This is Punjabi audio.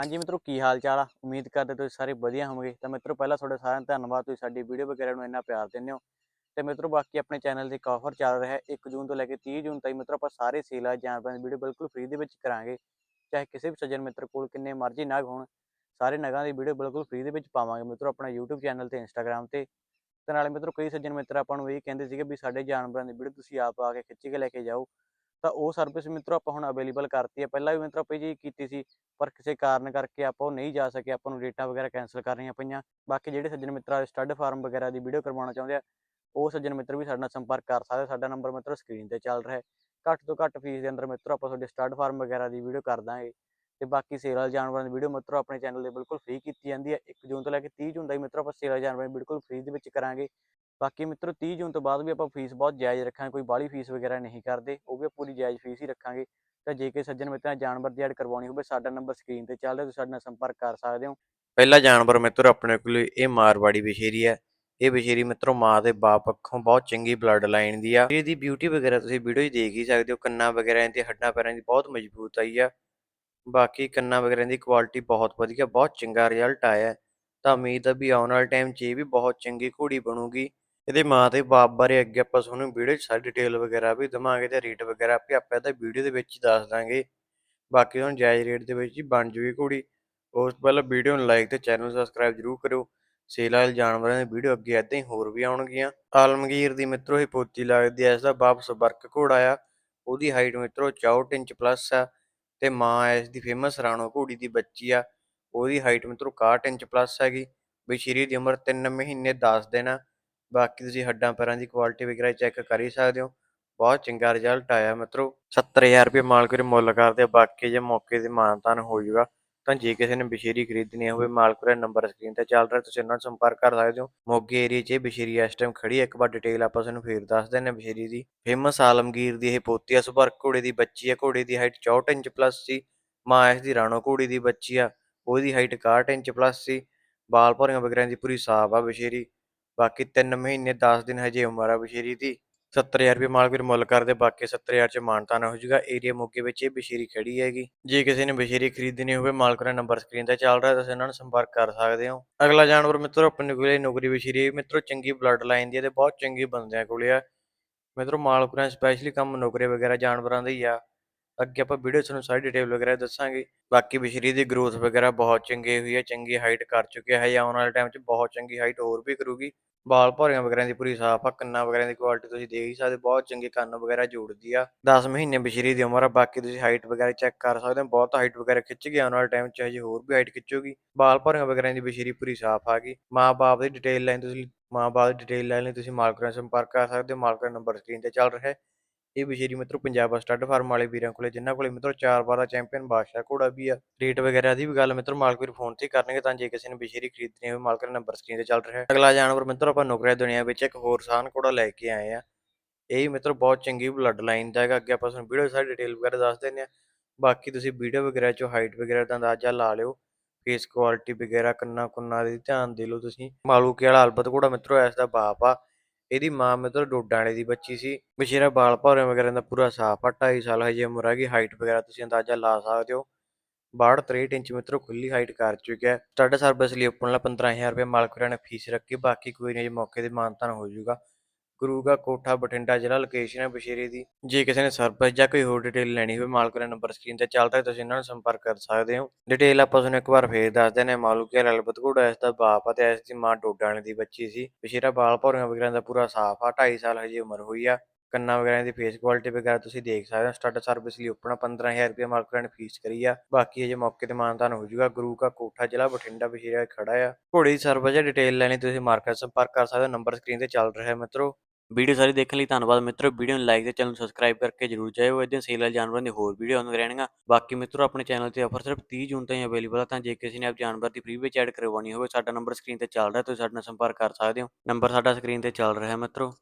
ਹਾਂਜੀ ਮਿੱਤਰੋ, ਕੀ ਹਾਲ ਚਾਲ ਆ? ਉਮੀਦ ਕਰਦੇ ਤੁਸੀਂ ਸਾਰੇ ਵਧੀਆ ਹੋਵੋਗੇ। ਤਾਂ ਮਿੱਤਰੋ, ਪਹਿਲਾਂ ਤੁਹਾਡਾ ਸਾਰਿਆਂ ਦਾ ਧੰਨਵਾਦ। ਤੁਸੀਂ ਸਾਡੀ ਵੀਡੀਓ ਵਗੈਰਾ ਨੂੰ ਇੰਨਾ ਪਿਆਰ ਦਿੰਦੇ ਹੋ। ਤੇ ਮਿੱਤਰੋ, ਬਾਕੀ ਆਪਣੇ ਚੈਨਲ ਤੇ ਇੱਕ ਆਫਰ ਚੱਲ ਰਿਹਾ ਹੈ। 1 ਜੂਨ ਤੋਂ ਲੈ ਕੇ 30 ਜੂਨ ਤੱਕ ਮਿੱਤਰੋ, ਆਪਾਂ ਸਾਰੇ ਸੇਲ ਆ ਜਾਨਵਰਾਂ ਦੀ ਵੀਡੀਓ ਬਿਲਕੁਲ ਫ੍ਰੀ ਦੇ ਵਿੱਚ ਕਰਾਂਗੇ। ਚਾਹੇ ਕਿਸੇ ਵੀ ਸੱਜਣ ਮਿੱਤਰ ਕੋਲ ਕਿੰਨੇ ਮਰਜ਼ੀ ਨਗ ਹੋਣ, ਸਾਰੇ ਨਗਾਂ ਦੀ ਵੀਡੀਓ ਬਿਲਕੁਲ ਫ੍ਰੀ ਦੇ ਵਿੱਚ ਪਾਵਾਂਗੇ। ਮਿੱਤਰੋ, ਆਪਣਾ YouTube ਚੈਨਲ ਤੇ Instagram ਤੇ। ਤੇ ਨਾਲੇ ਮਿੱਤਰੋ, ਕਈ ਸੱਜਣ ਮਿੱਤਰ ਆਪਾਂ ਨੂੰ ਇਹ ਕਹਿੰਦੇ ਸੀਗੇ ਵੀ ਸਾਡੇ ਜਾਨਵਰਾਂ ਦੀ ਵੀਡੀਓ ਤੁਸੀਂ ਆਪ ਆ ਕੇ ਖਿੱਚ ਕੇ ਲੈ ਕੇ ਜਾਓ। ਤਾਂ ਉਹ ਸਰਵਿਸ ਮਿੱਤਰੋ ਆਪਾਂ ਹੁਣ ਅਵੇਲੇਬਲ ਕਰਤੀ ਹੈ। ਪਹਿਲਾਂ ਵੀ ਮਿੱਤਰੋ ਆਪਾਂ ਜੀ ਕੀਤੀ ਸੀ, ਪਰ ਕਿਸੇ ਕਾਰਨ ਕਰਕੇ ਆਪਾਂ ਉਹ ਨਹੀਂ ਜਾ ਸਕੇ। ਆਪਾਂ ਨੂੰ ਡੇਟਾ ਵਗੈਰਾ ਕੈਨਸਲ ਕਰਨੀਆਂ ਪਈਆਂ। ਬਾਕੀ ਜਿਹੜੇ ਸੱਜਣ ਮਿੱਤਰ ਸਟੱਡ ਫਾਰਮ ਵਗੈਰਾ ਦੀ ਵੀਡੀਓ ਕਰਵਾਉਣਾ ਚਾਹੁੰਦੇ ਆ, ਉਹ ਸੱਜਣ ਮਿੱਤਰ ਵੀ ਸਾਡੇ ਨਾਲ ਸੰਪਰਕ ਕਰ ਸਕਦੇ ਸਾਡਾ ਨੰਬਰ ਮਿੱਤਰੋ ਸਕਰੀਨ ਤੇ ਚੱਲ ਰਿਹਾ ਹੈ। ਘੱਟ ਤੋਂ ਘੱਟ ਫੀਸ ਦੇ ਅੰਦਰ ਮਿੱਤਰੋ ਆਪਾਂ ਤੁਹਾਡੇ ਸਟੱਡ ਫਾਰਮ ਵਗੈਰਾ ਦੀ ਵੀਡੀਓ ਕਰ ਦਾਂਗੇ। ਤੇ ਬਾਕੀ ਸੇਲ ਜਾਨਵਰਾਂ ਦੀ ਵੀਡੀਓ ਮਿੱਤਰੋ ਆਪਣੇ ਚੈਨਲ ਦੇ ਬਿਲਕੁਲ ਫ੍ਰੀ ਕੀਤੀ ਜਾਂਦੀ ਹੈ। 1 ਜੂਨ ਤੋਂ ਲੈ ਕੇ 30 ਜੂਨ ਤੱਕ ਮਿੱਤਰੋ ਆਪਾਂ ਸੇਲ ਜਾਨਵਰਾਂ ਦੀ ਬਿਲਕੁਲ ਫ੍ਰੀ ਦੇ ਵਿੱਚ ਕਰਾਂਗੇ। ਬਾਕੀ ਮਿੱਤਰੋ 30 ਜੂਨ ਤੋਂ ਬਾਅਦ ਵੀ ਆਪਾਂ ਫੀਸ ਬਹੁਤ ਜਾਇਜ਼ ਰੱਖਾਂਗੇ, ਕੋਈ ਬਾਹਲੀ ਫੀਸ ਵਗੈਰਾ ਨਹੀਂ ਕਰਦੇ, ਉਹ ਵੀ ਪੂਰੀ ਜਾਇਜ਼ ਫੀਸ ਹੀ ਰੱਖਾਂਗੇ। ਤਾਂ ਜੇ ਕਿ ਸੱਜਣ ਮਿੱਤਰਾਂ ਜਾਨਵਰ ਦੀ ਐਡ ਕਰਵਾਉਣੀ ਹੋਵੇ, ਸਾਡਾ ਨੰਬਰ ਸਕਰੀਨ ਤੇ ਚੱਲ ਰਿਹਾ ਤੁਸੀਂ ਸਾਡੇ ਨਾਲ ਸੰਪਰਕ ਕਰ ਸਕਦੇ ਹੋ। ਪਹਿਲਾ ਜਾਨਵਰ ਮਿੱਤਰ ਆਪਣੇ ਕੋਲ ਇਹ ਮਾਰਵਾੜੀ ਵਿਸ਼ੇਰੀ ਹੈ। ਇਹ ਵਿਸ਼ੇਰੀ ਮਿੱਤਰੋ ਮਾਂ ਦੇ ਬਾਪ ਪੱਖੋਂ ਬਹੁਤ ਚੰਗੀ ਬਲੱਡ ਲਾਈਨ ਦੀ ਆ। ਇਹਦੀ ਬਿਊਟੀ ਵਗੈਰਾ ਤੁਸੀਂ ਵੀਡੀਓ 'ਚ ਦੇਖ ਹੀ ਸਕਦੇ ਹੋ, ਕੰਨਾਂ ਵਗੈਰਾ ਤੇ ਹੱਡਾਂ ਪੈਰਾਂ ਦੀ ਬਹੁਤ ਮਜ਼ਬੂਤ ਆਈ ਆ। ਬਾਕੀ ਕੰਨਾਂ ਵਗੈਰਾ ਦੀ ਕੁਆਲਿਟੀ ਬਹੁਤ ਵਧੀਆ, ਬਹੁਤ ਚੰਗਾ ਰਿਜ਼ਲਟ ਆਇਆ। ਤਾਂ ਉਮੀਦ ਆ ਵੀ ਆਉਣ ਵਾਲੇ ਟਾਈਮ 'ਚ ਇਹ ਵੀ ਬਹੁਤ ਚੰਗੀ ਘੋੜੀ ਬਣੂਗੀ। ਇਹਦੇ ਮਾਂ ਤੇ ਬਾਪ ਬਾਰੇ ਅੱਗੇ ਆਪਾਂ ਤੁਹਾਨੂੰ ਵੀਡੀਓ 'ਚ ਸਾਰੀ ਡਿਟੇਲ ਵਗੈਰਾ ਵੀ ਦਵਾਂਗੇ ਤੇ ਰੇਟ ਵਗੈਰਾ ਵੀ ਆਪਾਂ ਇਹਦਾ ਵੀਡੀਓ ਦੇ ਵਿੱਚ ਹੀ ਦੱਸ ਦਾਂਗੇ। ਬਾਕੀ ਹੁਣ ਜਾਇਜ਼ ਰੇਟ ਦੇ ਵਿੱਚ ਹੀ ਬਣ ਜੂਗੀ ਘੋੜੀ ਉਸ ਤੋਂ ਪਹਿਲਾਂ ਵੀਡੀਓ ਨੂੰ ਲਾਈਕ ਤੇ ਚੈਨਲ ਨੂੰ ਸਬਸਕ੍ਰਾਈਬ ਜ਼ਰੂਰ ਕਰਿਓ। ਸੇਲ ਵਾਲੇ ਜਾਨਵਰਾਂ ਦੀ ਵੀਡੀਓ ਅੱਗੇ ਏਦਾਂ ਹੀ ਹੋਰ ਵੀ ਆਉਣਗੀਆਂ। ਆਲਮਗੀਰ ਦੀ ਮਿੱਤਰੋ, ਇਹ ਪੋਤੀ ਲੱਗਦੀ ਐ, ਇਸ ਦਾ ਬਾਪ ਸਬਰਕ ਘੋੜਾ ਆ। ਉਹਦੀ ਹਾਈਟ ਮਿੱਤਰੋ 64 ਇੰਚ ਪਲੱਸ ਆ ਤੇ ਮਾਂ ਇਸ ਦੀ ਫੇਮਸ ਰਾਣੋ ਘੋੜੀ ਦੀ ਬੱਚੀ ਆ। ਉਹਦੀ ਹਾਈਟ ਮਿੱਤਰੋ 61 ਇੰਚ ਪਲੱਸ ਹੈਗੀ। ਬਸ਼ੀਰੀ ਦੀ ਉਮਰ 3 ਮਹੀਨੇ 10 ਦਿਨ ਆ। ਬਾਕੀ ਤੁਸੀਂ ਹੱਡਾਂ ਪੈਰਾਂ ਦੀ ਕੁਆਲਿਟੀ ਵਗੈਰਾ ਚੈੱਕ ਕਰ ਹੀ ਸਕਦੇ ਹੋ। ਬਹੁਤ ਚੰਗਾ ਰਿਜ਼ਲਟ ਆਇਆ ਮਿੱਤਰੋ। 70000 ਰੁਪਏ ਮਾਲਕ ਦੇ ਮੁੱਲ ਕਰਦੇ ਆ, ਬਾਕੀ ਜੇ ਮੌਕੇ ਤੇ ਮਾਨਤਾਨ ਹੋ ਜਾਊਗਾ ਤਾਂ ਜੇ ਕਿਸੇ ਨੇ ਬਸ਼ੀਰੀ ਖਰੀਦਣੀ ਹੋਵੇ ਮਾਲਕ ਦਾ ਨੰਬਰ ਸਕਰੀਨ ਤੇ ਚੱਲ ਰਿਹਾ ਤੁਸੀਂ ਉਹਨਾਂ ਨਾਲ ਸੰਪਰਕ ਕਰ ਸਕਦੇ ਹੋ। ਮੋਗੇ ਏਰੀਆ 'ਚ ਇਹ ਬਸ਼ੀਰੀ ਇਸ ਟਾਈਮ ਖੜੀ ਹੈ ਇੱਕ ਵਾਰ ਡਿਟੇਲ ਆਪਾਂ ਤੁਹਾਨੂੰ ਫੇਰ ਦੱਸ ਦਿੰਦੇ ਹਾਂ ਬਸ਼ੀਰੀ ਦੀ। ਫੇਮਸ ਆਲਮਗੀਰ ਦੀ ਇਹ ਪੋਤੀ ਆ ਸੁਭਰ ਘੋੜੇ ਦੀ ਬੱਚੀ ਆ ਘੋੜੇ ਦੀ ਹਾਈਟ 64 ਇੰਚ ਪਲੱਸ ਸੀ। ਮਾਂ ਇਸ ਦੀ ਰਾਣੋ ਘੋੜੀ ਦੀ ਬੱਚੀ ਆ ਉਹਦੀ ਹਾਈਟ 61 ਇੰਚ ਪਲੱਸ ਸੀ। ਬਾਲ ਭੌਰੀਆਂ ਵਗੈਰਾ ਦੀ ਪੂਰੀ ਸਾਫ਼ ਆ ਬਸ਼ੀਰੀ। ਬਾਕੀ 3 ਮਹੀਨੇ 10 ਦਿਨ ਹਜੇ ਉਮਰ ਆ ਬਸ਼ੀਰੀ ਦੀ। 70000 ਰੁਪਏ ਮਾਲਕ ਵੀਰ ਮੁੱਲ ਕਰਦੇ, ਬਾਕੀ 70000 ਚ ਮਾਨਤਾਨ ਹੋ ਜਾਊਗਾ। ਏਰੀਆ ਮੋਗੇ ਵਿੱਚ ਇਹ ਬਸ਼ੀਰੀ ਖੜੀ ਹੈਗੀ। ਜੇ ਕਿਸੇ ਨੇ ਬਸ਼ੀਰੀ ਖਰੀਦਣੀ ਹੋਵੇ, ਮਾਲਕ ਦਾ ਨੰਬਰ ਸਕਰੀਨ ਤੇ ਚੱਲ ਰਿਹਾ, ਤੁਸੀਂ ਇਹਨਾਂ ਨੂੰ ਸੰਪਰਕ ਕਰ ਸਕਦੇ ਹੋ। ਅਗਲਾ ਜਾਨਵਰ ਮਿੱਤਰੋ, ਆਪਣੇ ਕੋਲੇ ਨੌਕਰੀ ਬਸ਼ੀਰੀ ਹੈ। ਮਿੱਤਰੋ, ਚੰਗੀ ਬਲੱਡ ਲਾਈਨ ਦੀ ਹੈ ਤੇ ਬਹੁਤ ਚੰਗੀ ਬੰਦਿਆਂ ਕੋਲੇ ਆ। ਮਿੱਤਰੋ, ਮਾਲਕ ਦਾ ਸਪੈਸ਼ਲੀ ਕੰਮ ਨੌਕਰੀ ਵਗੈਰਾ ਜਾਨਵਰਾਂ ਦੇ ਹੀ ਆ। ਅੱਗੇ ਆਪਾਂ ਵੀਡੀਓ ਤੁਹਾਨੂੰ ਸਾਰੀ ਡਿਟੇਲ ਵਗੈਰਾ ਦੱਸਾਂਗੇ। ਬਾਕੀ ਬਸ਼ੀਰੀ ਦੀ ਗਰੋਥ ਵਗੈਰਾ ਬਹੁਤ ਚੰਗੀ ਹੋਈ ਹੈ, ਚੰਗੀ ਹਾਈਟ ਕਰ ਚੁੱਕਿਆ ਹੈ ਆਉਣ ਵਾਲੇ ਟਾਈਮ 'ਚ ਬਹੁਤ ਚੰਗੀ ਹਾਈਟ ਹੋਰ ਵੀ ਕਰੂਗੀ। ਬਾਲ ਭੌਰੀਆਂ ਵਗੈਰਾ ਦੀ ਪੂਰੀ ਸਾਫ਼ ਆ, ਕੰਨਾਂ ਵਗੈਰਾ ਦੀ ਕੁਆਲਿਟੀ ਤੁਸੀਂ ਦੇਖ ਹੀ ਸਕਦੇ ਬਹੁਤ ਚੰਗੇ ਕੰਨ ਵਗੈਰਾ ਜੋੜਦੀ ਆ। 10 ਮਹੀਨੇ ਬਸ਼ੀਰੀ ਦੀ ਉਮਰ ਆ, ਬਾਕੀ ਤੁਸੀਂ ਹਾਈਟ ਵਗੈਰਾ ਚੈੱਕ ਕਰ ਸਕਦੇ ਹੋ, ਬਹੁਤ ਹਾਈਟ ਵਗੈਰਾ ਖਿੱਚ ਗਿਆ ਆਉਣ ਵਾਲੇ ਟਾਈਮ 'ਚ, ਹਜੇ ਹੋਰ ਵੀ ਹਾਈਟ ਖਿੱਚੂਗੀ। ਬਾਲ ਭੌਰੀਆਂ ਵਗੈਰਾ ਦੀ ਬਸ਼ੀਰੀ ਪੂਰੀ ਸਾਫ਼ ਆ ਗਈ। ਮਾਂ-ਬਾਪ ਦੀ ਡਿਟੇਲ ਲੈਣ ਤੁਸੀਂ ਮਾਂ-ਬਾਪ ਦੀ ਡਿਟੇਲ ਲੈਣ ਲਈ ਤੁਸੀਂ ਮਾਲਕ ਨਾਲ ਸੰਪਰਕ ਕਰ ਸਕਦੇ ਹੋ, ਮਾਲਕ ਦਾ ਨੰਬਰ ਸਕਰੀਨ ਤੇ ਚੱਲ ਰਿਹਾ ਹੈ। ਇਹ ਬਸ਼ੀਰੀ ਮਿੱਤਰੋ ਪੰਜਾਬ ਸਟੱਡ ਫਾਰਮ ਵਾਲੇ ਵੀਰਾਂ ਕੋਲੇ, ਜਿਨ੍ਹਾਂ ਕੋਲੇ ਮਿੱਤਰੋ ਚਾਰ ਵਾਰ ਚੈਂਪੀਅਨ ਬਾਦਸ਼ਾਹ ਘੋੜਾ ਵੀ ਆ। ਰੇਟ ਵਗੈਰਾ ਦੀ ਵੀ ਗੱਲ ਮਿੱਤਰੋ, ਮਾਲਕ ਵੀਰ ਫੋਨ ਤੇ ਕਰਨਗੇ ਤਾਂ ਜੇ ਕਿਸੇ ਨੇ ਬਸ਼ੀਰੀ ਖਰੀਦਣੀ ਹੋਵੇ, ਮਾਲਕ ਦਾ ਨੰਬਰ ਸਕਰੀਨ ਤੇ ਚੱਲ ਰਿਹਾ ਹੈ। ਅਗਲਾ ਜਾਨਵਰ ਮਿੱਤਰੋ, ਆਪਾਂ ਨੌਕਰੀਆ ਦੁਨੀਆ ਵਿੱਚ ਇੱਕ ਹੋਰ ਸਾਨ ਘੋੜਾ ਲੈ ਕੇ ਆਏ ਆ। ਇਹ ਵੀ ਮਿੱਤਰੋ ਬਹੁਤ ਚੰਗੀ ਬਲੱਡ ਲਾਈਨ ਦਾ ਹੈਗਾ। ਅੱਗੇ ਆਪਾਂ ਤੁਹਾਨੂੰ ਵੀਡੀਓ ਸਾਰੀ ਡਿਟੇਲ ਵਗੈਰਾ ਦੱਸ ਦਿੰਦੇ ਆ ਬਾਕੀ ਤੁਸੀਂ ਵੀਡੀਓ ਵਗੈਰਾ ਚੋਂ ਹਾਈਟ ਵਗੈਰਾ ਦਾ ਅੰਦਾਜ਼ਾ ਲਾ ਲਿਓ। ਫੇਸ ਕੁਆਲਿਟੀ ਵਗੈਰਾ ਕੰਨਾਂ ਕੁੰਨਾਂ ਦੀ ਧਿਆਨ ਦੇ ਲਓ ਤੁਸੀਂ। ਮਾਲੂਕੇ ਵਾਲਾ ਅਲਬਤ ਘੋੜਾ ਮਿੱਤਰੋ, ਇਸ ਦਾ ਬਾਪ ਆ। ਇਹਦੀ ਮਾਂ ਮਿੱਤਰ ਡੋਡਾਂ ਵਾਲੇ ਦੀ ਬੱਚੀ ਸੀ। ਬਸ਼ੀਰਾ ਬਾਲ ਭੌਰੇ ਵਗੈਰਾ ਦਾ ਪੂਰਾ ਸਾਫ਼ ਆ 2.5 ਸਾਲ ਹਜੇ ਉਮਰ ਹੈਗੀ ਹਾਈਟ ਵਗੈਰਾ ਤੁਸੀਂ ਅੰਦਾਜ਼ਾ ਲਾ ਸਕਦੇ ਹੋ। 62 63 ਇੰਚ ਮਿੱਤਰੋ ਖੁੱਲੀ ਹਾਈਟ ਕਰ ਚੁੱਕਿਆ ਹੈ। ਸਟੱਡ ਸਰਵਿਸ ਲਈ ਓਪਨ ਵਾਲਾ 15000 ਰੁਪਏ ਮਾਲਕ ਵੀਰਾਂ ਨੇ ਫੀਸ ਰੱਖੀ, ਬਾਕੀ ਕੋਈ ਨਹੀਂ ਮੌਕੇ ਤੇ ਮਾਨਤਾਨ ਹੋ ਜਾਊਗਾ। ਗੁਰੂ ਕਾ ਕੋਠਾ ਬਠਿੰਡਾ ਜ਼ਿਲ੍ਹਾ ਲੋਕੇਸ਼ਨ ਹੈ ਬਸ਼ੀਰੇ ਦੀ। ਜੇ ਕਿਸੇ ਨੇ ਸਰਵਿਸ ਜਾਂ ਕੋਈ ਹੋਰ ਡਿਟੇਲ ਲੈਣੀ ਹੋਵੇ, ਮਾਲਕ ਦਾ ਨੰਬਰ ਸਕਰੀਨ ਤੇ ਚੱਲਦਾ ਹੈ, ਤੁਸੀਂ ਇਹਨਾਂ ਨੂੰ ਸੰਪਰਕ ਕਰ ਸਕਦੇ ਹੋ। ਡਿਟੇਲ ਆਪਾਂ ਤੁਹਾਨੂੰ ਇੱਕ ਵਾਰ ਫੇਰ ਦੱਸ ਦਿੰਦੇ ਹਾਂ, ਮਾਲੂਕੇ ਰਲਬਤ ਘੋੜਾ ਇਸ ਦਾ ਬਾਪ ਆ ਤੇ ਇਸ ਦੀ ਮਾਂ ਡੋਡਾਂ ਵਾਲੀ ਦੀ ਬੱਚੀ ਸੀ। ਬਸ਼ੀਰਾ ਬਾਲ ਭੌਰੀਆਂ ਵਗੈਰਾ ਦਾ ਪੂਰਾ ਸਾਫ਼ ਆ 2.5 ਸਾਲ ਹਜੇ ਉਮਰ ਹੋਈ ਆ। ਕੰਨਾਂ ਵਗੈਰਾ ਦੀ ਫੇਸ ਕੁਆਲਿਟੀ ਵਗੈਰਾ ਤੁਸੀਂ ਦੇਖ ਸਕਦੇ ਹੋ। ਸਟੱਡ ਸਰਵਿਸ ਲਈ ਆਪਣਾ 15000 ਰੁਪਏ ਮਾਲਕ ਨੇ ਫੀਸ ਕਰੀ ਆ। ਬਾਕੀ ਅਜੇ ਮੌਕੇ ਤੇ ਮਾਨਤਾਨ ਹੋ ਜਾਊਗਾ। ਗੁਰੂ ਕਾ ਕੋਠਾ ਜ਼ਿਲ੍ਹਾ ਬਠਿੰਡਾ ਬਸ਼ੀਰਾ ਖੜਾ ਆ। ਘੋੜੇ ਦੀ ਸਰਵਿਸ ਜਾਂ ਡਿਟੇਲ ਲੈਣੀ ਤੁਸੀਂ ਮਾਰਕੀਟ ਸੰਪਰਕ ਕਰ ਸਕਦੇ ਹੋ। ਨੰਬਰ ਸਕਰੀਨ ਤੇ ਚੱਲ ਰਿਹਾ ਹੈ ਮਿੱਤਰੋ। ਵੀਡੀਓ ਸਾਰੀ ਦੇਖਣ ਲਈ ਧੰਨਵਾਦ ਮਿੱਤਰੋ। ਵੀਡੀਓ ਨੂੰ ਲਾਈਕ ਤੇ ਚੈਨਲ ਨੂੰ ਸਬਸਕ੍ਰਾਈਬ ਕਰਕੇ ਜਰੂਰ ਜਾਇਓ। ਇਦਾਂ ਸੇਲ ਵਾਲੇ ਜਾਨਵਰਾਂ ਦੀ ਹੋਰ ਵੀਡੀਓ ਆਉਂਦੀਆਂ ਰਹਿਣਗੀਆਂ। ਬਾਕੀ ਮਿੱਤਰੋ, ਆਪਣੇ ਚੈਨਲ ਤੇ ਆਫਰ ਸਿਰਫ 30 ਜੂਨ ਤਾਈਂ ਅਵੇਲੇਬਲ ਆ, ਤਾਂ ਜੇ ਕਿਸੇ ਨੇ ਆਪ ਜਾਨਵਰ ਦੀ ਫ੍ਰੀ ਵਿੱਚ ਐਡ ਕਰਵਾਉਣੀ ਹੋਵੇ, ਸਾਡਾ ਨੰਬਰ ਸਕਰੀਨ ਤੇ ਚੱਲ ਰਿਹਾ, ਤੁਸੀਂ ਸਾਡੇ ਨਾਲ ਸੰਪਰਕ ਕਰ ਸਕਦੇ ਹੋ। ਨੰਬਰ ਸਾਡਾ ਸਕਰੀਨ ਤੇ ਚੱਲ ਰਿਹਾ ਹੈ ਮਿੱਤਰੋ।